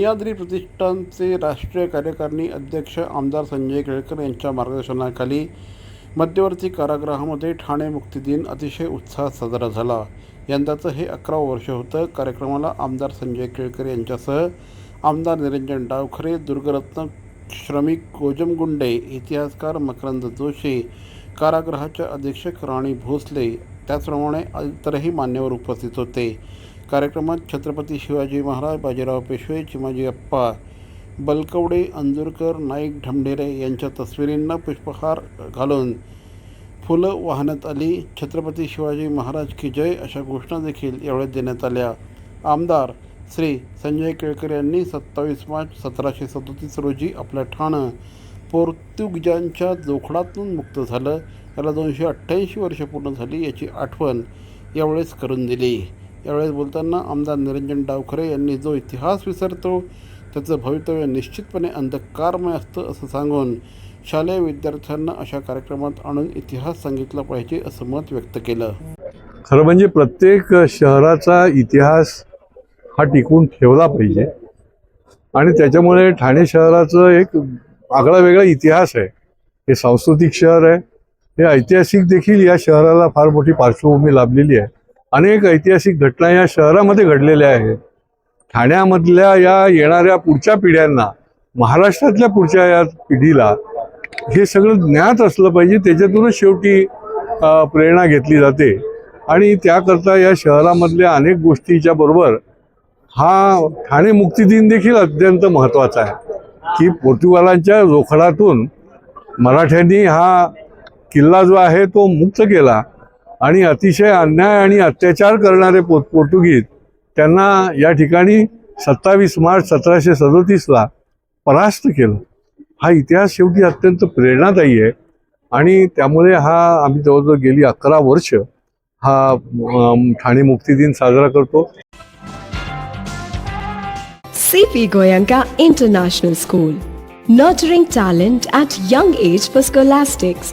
सह्याद्री प्रतिष्ठानचे राष्ट्रीय कार्यकारिणी अध्यक्ष आमदार संजय केळकर यांच्या मार्गदर्शनाखाली मध्यवर्ती कारागृहामध्ये ठाणे मुक्तिदिन अतिशय उत्साहात साजरा झाला. यंदाचं हे अकरावं वर्ष होतं. कार्यक्रमाला आमदार संजय केळकर यांच्यासह आमदार निरंजन डावखरे दुर्गरत्न श्रमिक गोजमगुंडे इतिहासकार मकरंद जोशी कारागृहाचे अधीक्षक राणी भोसले त्याचप्रमाणे इतरही मान्यवर उपस्थित होते. कार्यक्रमात छत्रपती शिवाजी महाराज बाजीराव पेशवे चिमाजी अप्पा बलकवडे अंजुरकर नाईक ढमढेरे यांच्या तस्वीरींना पुष्पहार घालून फुलं वाहण्यात आली. छत्रपती शिवाजी महाराज की जय अशा घोषणा देखील यावेळी देण्यात आल्या. आमदार श्री संजय केळकर यांनी सत्तावीस मार्च सतराशे सदोतीस रोजी आपलं ठाणं पोर्तुगीजांच्या जोखडातून मुक्त झालं. याला दोनशे अठ्ठ्याऐंशी वर्ष पूर्ण झाली याची आठवण यावेळेस करून दिली. यावेळेस बोलताना आमदार निरंजन डावखरे यांनी जो इतिहास विसरतो त्याचं भवितव्य निश्चितपणे अंधकारमय असतं असं सांगून शालेय विद्यार्थ्यांना अशा कार्यक्रमात आणून इतिहास सांगितला पाहिजे असं मत व्यक्त केलं. खरं म्हणजे प्रत्येक शहराचा इतिहास हा टिकवून ठेवला पाहिजे. आणि त्याच्यामुळे ठाणे शहराचं एक आगळा वेगळा इतिहास आहे. हे सांस्कृतिक शहर आहे. हे ऐतिहासिक देखील या शहराला फार मोठी पार्श्वभूमी लाभलेली आहे. अनेक ऐतिहासिक घटना या शहरामध्ये घडलेल्या आहेत. ठाण्यामधल्या या येणाऱ्या पुढच्या पिढ्यांना महाराष्ट्रातल्या पुढच्या या पिढीला हे सगळं ज्ञात असलं पाहिजे. त्याच्यातूनच शेवटी प्रेरणा घेतली जाते. आणि त्याकरता या शहरामधल्या अनेक गोष्टीच्या बरोबर हा ठाणे मुक्ती दिन देखील अत्यंत महत्त्वाचा आहे. की पोर्तुगालांच्या जोखडातून मराठ्यांनी हा किल्ला जो आहे तो मुक्त केला. आणि अतिशय अन्याय आणि अत्याचार करणारे पो पोर्तुगीज त्यांना या ठिकाणी सत्तावीस मार्च सतराशे सदोतीसला परास्त केलं. हा इतिहास शेवटी अत्यंत प्रेरणादायी आहे. आणि त्यामुळे हा आम्ही जवळजवळ गेली अकरा वर्ष हा ठाणे मुक्ती दिन साजरा करतो. CP Goenka international school nurturing talent at young age for scholastics